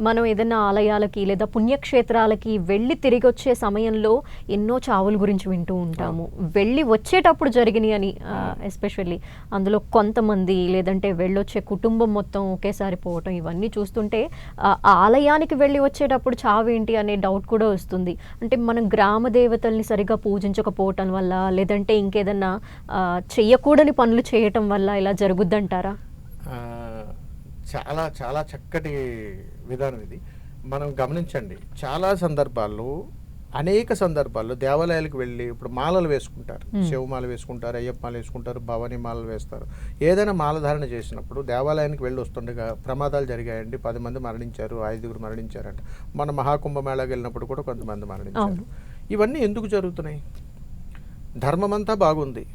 మనం ఏదైనా ఆలయాలకి లేదా పుణ్యక్షేత్రాలకి వెళ్ళి తిరిగి వచ్చే సమయంలో ఎన్నో చావుల గురించి వింటూ ఉంటాము. వెళ్ళి వచ్చేటప్పుడు జరిగినాయి అని ఎస్పెషల్లీ అందులో కొంతమంది లేదంటే వెళ్ళొచ్చే కుటుంబం మొత్తం ఒకేసారి పోవటం ఇవన్నీ చూస్తుంటే ఆలయానికి వెళ్ళి వచ్చేటప్పుడు చావు ఏంటి అనే డౌట్ కూడా వస్తుంది. అంటే మనం గ్రామ దేవతల్ని సరిగా పూజించకపోవటం వల్ల లేదంటే ఇంకేదన్నా ఆ, చెయ్యకూడని పనులు చేయటం వల్ల ఇలా జరుగుద్దంటారా? చాలా చాలా చక్కటి విధానం ఇది. మనం గమనించండి చాలా సందర్భాల్లో అనేక సందర్భాల్లో దేవాలయాలకు వెళ్ళి ఇప్పుడు మాలలు వేసుకుంటారు. శివమాల వేసుకుంటారు అయ్యప్ప మాల వేసుకుంటారు భవానీ మాలలు వేస్తారు. ఏదైనా మాలధారణ చేసినప్పుడు దేవాలయానికి వెళ్ళి వస్తుండగా ప్రమాదాలు జరిగాయండి. పది మంది మరణించారు ఐదుగురు మరణించారంట. మన మహాకుంభమేళాకి వెళ్ళినప్పుడు కూడా కొంతమంది మరణించారు. ఇవన్నీ ఎందుకు జరుగుతున్నాయి? ధర్మమంతా బాగుంది.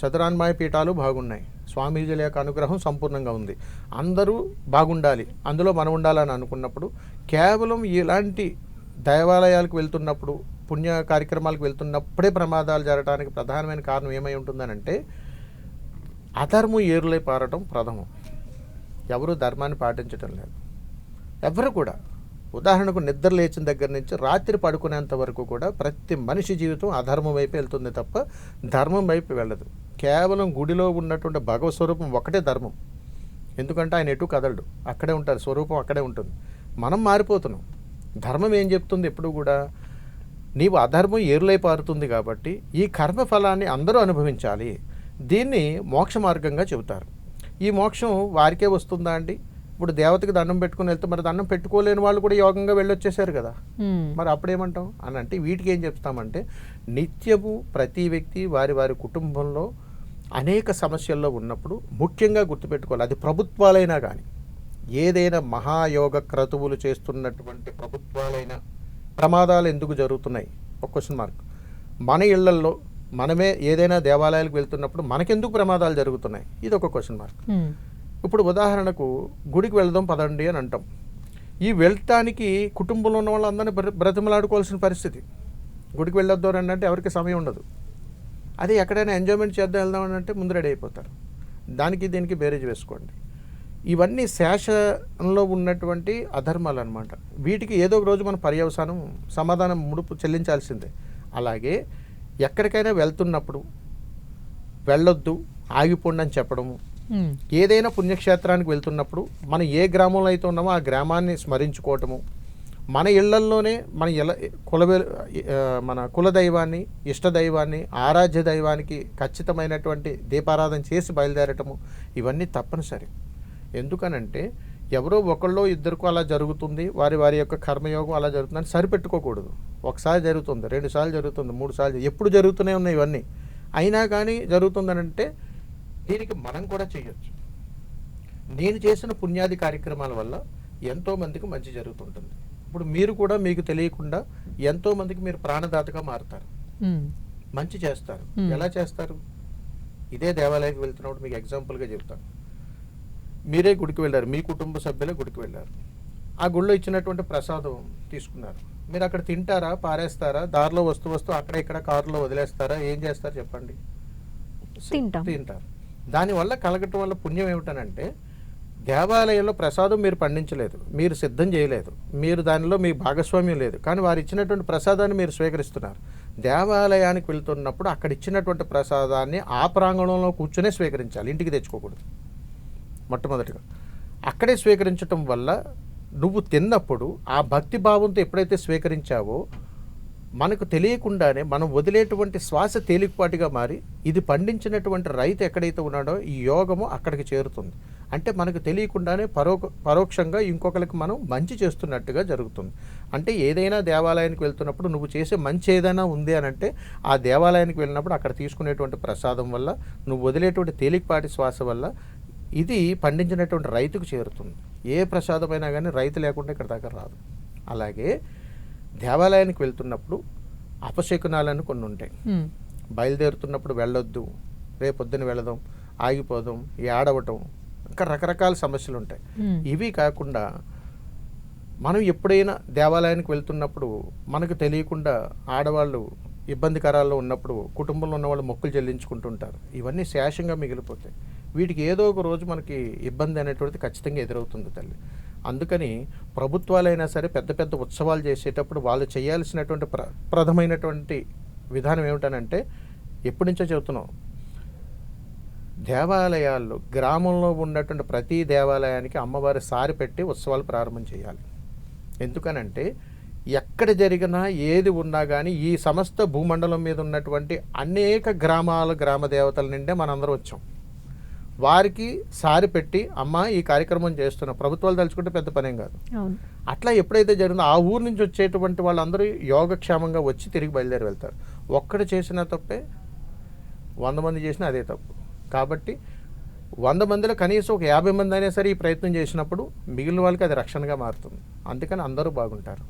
చతురాన్మాయ పీఠాలు బాగున్నాయి. స్వామీజీల యొక్క అనుగ్రహం సంపూర్ణంగా ఉంది. అందరూ బాగుండాలి. అందులో మనం ఉండాలని అనుకున్నప్పుడు కేవలం ఇలాంటి దేవాలయాలకు వెళ్తున్నప్పుడు పుణ్య కార్యక్రమాలకు వెళ్తున్నప్పుడే ప్రమాదాలు జరగడానికి ప్రధానమైన కారణం ఏమై ఉంటుందనంటే అధర్మం ఏరులై పారటం ప్రథమం. ఎవరు ధర్మాన్ని పాటించటం లేదు. ఎవరు కూడా ఉదాహరణకు నిద్ర లేచిన దగ్గర నుంచి రాత్రి పడుకునేంత వరకు కూడా ప్రతి మనిషి జీవితం అధర్మం వైపు వెళ్తుంది తప్ప ధర్మం వైపు వెళ్ళదు. కేవలం గుడిలో ఉన్నటువంటి భగవత్ స్వరూపం ఒకటే ధర్మం. ఎందుకంటే ఆయన ఎటు కదలడు. అక్కడే ఉంటారు. స్వరూపం అక్కడే ఉంటుంది. మనం మారిపోతున్నాం. ధర్మం ఏం చెప్తుంది ఎప్పుడు కూడా? నీవు అధర్మం ఏరులై పారుతుంది కాబట్టి ఈ కర్మ ఫలాన్ని అందరూ అనుభవించాలి. దీన్ని మోక్ష మార్గంగా చెబుతారు. ఈ మోక్షం వారికే వస్తుందా అండి? ఇప్పుడు దేవతకి దండం పెట్టుకుని వెళ్తే మరి దండం పెట్టుకోలేని వాళ్ళు కూడా యోగంగా వెళ్ళొచ్చేసారు కదా. మరి అప్పుడేమంటాం? అని అంటే వీటికి ఏం చెప్తామంటే నిత్యము ప్రతి వ్యక్తి వారి వారి కుటుంబంలో అనేక సమస్యల్లో ఉన్నప్పుడు ముఖ్యంగా గుర్తుపెట్టుకోవాలి. అది ప్రభుత్వాలైనా కానీ ఏదైనా మహాయోగ క్రతువులు చేస్తున్నటువంటి ప్రభుత్వాలైనా ప్రమాదాలు ఎందుకు జరుగుతున్నాయి? ఒక క్వశ్చన్ మార్క్ మన ఇళ్ళల్లో మనమే ఏదైనా దేవాలయాలకు వెళ్తున్నప్పుడు మనకెందుకు ప్రమాదాలు జరుగుతున్నాయి? ఇది ఒక క్వశ్చన్ మార్క్. ఇప్పుడు ఉదాహరణకు గుడికి వెళ్దాం పదండి అని అంటాం. ఈ వెళ్ళటానికి కుటుంబంలో ఉన్న వాళ్ళందరినీ బ్ర బ్రతిమలాడుకోవాల్సిన పరిస్థితి. గుడికి వెళ్ళొద్దు అని అంటే ఎవరికి సమయం ఉండదు. అదే ఎక్కడైనా ఎంజాయ్మెంట్ చేద్దాం వెళ్దాం అని అంటే ముందు రెడీ అయిపోతారు. దానికి దీనికి బేరేజ్ వేసుకోండి. ఇవన్నీ శేషంలో ఉన్నటువంటి అధర్మాలు అనమాట వీటికి ఏదో ఒక రోజు మనం పర్యవసానం సమాధానం ముడుపు చెల్లించాల్సిందే. అలాగే ఎక్కడికైనా వెళ్తున్నప్పుడు వెళ్ళొద్దు ఆగిపోండి అని చెప్పడము Hmm. ఏదైనా పుణ్యక్షేత్రానికి వెళ్తున్నప్పుడు మనం ఏ గ్రామంలో అయితే ఉన్నామో ఆ గ్రామాన్ని స్మరించుకోవటము మన ఇళ్ళల్లోనే మన ఇల కుల మన కులదైవాన్ని ఇష్టదైవాన్ని ఆరాధ్య దైవానికి ఖచ్చితమైనటువంటి దీపారాధన చేసి బయలుదేరటము ఇవన్నీ తప్పనిసరి. ఎందుకనంటే ఎవరో ఒకళ్ళో ఇద్దరికో అలా జరుగుతుంది వారి వారి యొక్క కర్మయోగం అలా జరుగుతుందని సరిపెట్టుకోకూడదు. ఒకసారి జరుగుతుంది రెండు సార్లు జరుగుతుంది మూడు సార్లు ఎప్పుడు జరుగుతూనే ఉన్నాయి ఇవన్నీ. అయినా కానీ జరుగుతుందనంటే దీనికి మనం కూడా చేయొచ్చు నేను చేసిన పుణ్యాది కార్యక్రమాల వల్ల ఎంతో మందికి మంచి జరుగుతుంటుంది. ఇప్పుడు మీరు కూడా మీకు తెలియకుండా ఎంతో మందికి మీరు ప్రాణదాతగా మారుతారు. మంచి చేస్తారు. ఎలా చేస్తారు? ఇదే దేవాలయానికి వెళ్తున్నప్పుడు మీకు ఎగ్జాంపుల్గా చెప్తాను. మీరే గుడికి వెళ్ళారు. మీ కుటుంబ సభ్యులే గుడికి వెళ్ళారు. ఆ గుళ్ళో ఇచ్చినటువంటి ప్రసాదం తీసుకున్నారు. మీరు అక్కడ తింటారా? పారేస్తారా? దారిలో వస్తూ వస్తూ అక్కడ ఇక్కడ కారులో వదిలేస్తారా? ఏం చేస్తారు చెప్పండి? తింటాం. తింటారు. దానివల్ల కలగటం వల్ల పుణ్యం ఏమిటనంటే దేవాలయంలో ప్రసాదం మీరు పండించలేదు మీరు సిద్ధం చేయలేదు మీరు దానిలో మీ భాగస్వామ్యం లేదు కానీ వారు ఇచ్చినటువంటి ప్రసాదాన్ని మీరు స్వీకరిస్తున్నారు. దేవాలయానికి వెళ్తున్నప్పుడు అక్కడ ఇచ్చినటువంటి ప్రసాదాన్ని ఆ ప్రాంగణంలో కూర్చునే స్వీకరించాలి ఇంటికి తెచ్చుకోకూడదు. మొట్టమొదటిగా. అక్కడే స్వీకరించటం వల్ల నువ్వు తిన్నప్పుడు ఆ భక్తి భావంతో ఎప్పుడైతే స్వీకరించావో మనకు తెలియకుండానే మనం వదిలేటువంటి శ్వాస తేలికపాటిగా మారి ఇది పండించినటువంటి రైతు ఎక్కడైతే ఉన్నాడో ఈ యోగము అక్కడికి చేరుతుంది. అంటే మనకు తెలియకుండానే పరో పరోక్షంగా ఇంకొకరికి మనం మంచి చేస్తున్నట్టుగా జరుగుతుంది. అంటే ఏదైనా దేవాలయానికి వెళ్తున్నప్పుడు నువ్వు చేసే మంచి ఏదైనా ఉంది అని అంటే ఆ దేవాలయానికి వెళ్ళినప్పుడు అక్కడ తీసుకునేటువంటి ప్రసాదం వల్ల నువ్వు వదిలేటువంటి తేలికపాటి శ్వాస వల్ల ఇది పండించినటువంటి రైతుకు చేరుతుంది. ఏ ప్రసాదమైనా కానీ రైతు లేకుండా ఇక్కడ దాకా రాదు. అలాగే దేవాలయానికి వెళ్తున్నప్పుడు అపశకునాలని కొన్ని ఉంటాయి. బయలుదేరుతున్నప్పుడు వెళ్ళొద్దు రేపొద్దున వెళదాం ఆగిపోదాం ఏడవటం ఇంకా రకరకాల సమస్యలు ఉంటాయి. ఇవి కాకుండా మనం ఎప్పుడైనా దేవాలయానికి వెళ్తున్నప్పుడు మనకు తెలియకుండా ఆడవాళ్ళు ఇబ్బందికరాల్లో ఉన్నప్పుడు కుటుంబంలో ఉన్న వాళ్ళు మొక్కులు చెల్లించుకుంటుంటారు. ఇవన్నీ శేషంగా మిగిలిపోతాయి. వీటికి ఏదో ఒక రోజు మనకి ఇబ్బంది అనేటువంటిది ఖచ్చితంగా ఎదురవుతుంది తల్లి. అందుకని ప్రభుత్వాలైనా సరే పెద్ద పెద్ద ఉత్సవాలు చేసేటప్పుడు వాళ్ళు చేయాల్సినటువంటి ప్ర ప్రథమైనటువంటి విధానం ఏమిటనంటే ఎప్పటి నుంచో చెబుతున్నాం. దేవాలయాల్లో గ్రామంలో ఉన్నటువంటి ప్రతి దేవాలయానికి అమ్మవారి సారి పెట్టి ఉత్సవాలు ప్రారంభం చేయాలి. ఎందుకనంటే ఎక్కడ జరిగినా ఏది ఉన్నా కానీ ఈ సమస్త భూమండలం మీద ఉన్నటువంటి అనేక గ్రామాల గ్రామ దేవతల నిండే మనందరం వచ్చాం. వారికి సారి పెట్టి అమ్మ ఈ కార్యక్రమం చేస్తున్నాం ప్రభుత్వాలు తలుచుకుంటే పెద్ద పనేం కాదు. అట్లా ఎప్పుడైతే జరిగిందో ఆ ఊరు నుంచి వచ్చేటువంటి వాళ్ళందరూ యోగక్షేమంగా వచ్చి తిరిగి బయలుదేరి వెళ్తారు. ఒక్కడు చేసిన తప్పే వంద మంది చేసినా అదే తప్పు. కాబట్టి వంద మందిలో కనీసం ఒక యాభై మంది అయినా సరే ఈ ప్రయత్నం చేసినప్పుడు మిగిలిన వాళ్ళకి అది రక్షణగా మారుతుంది. అందుకని అందరూ బాగుంటారు.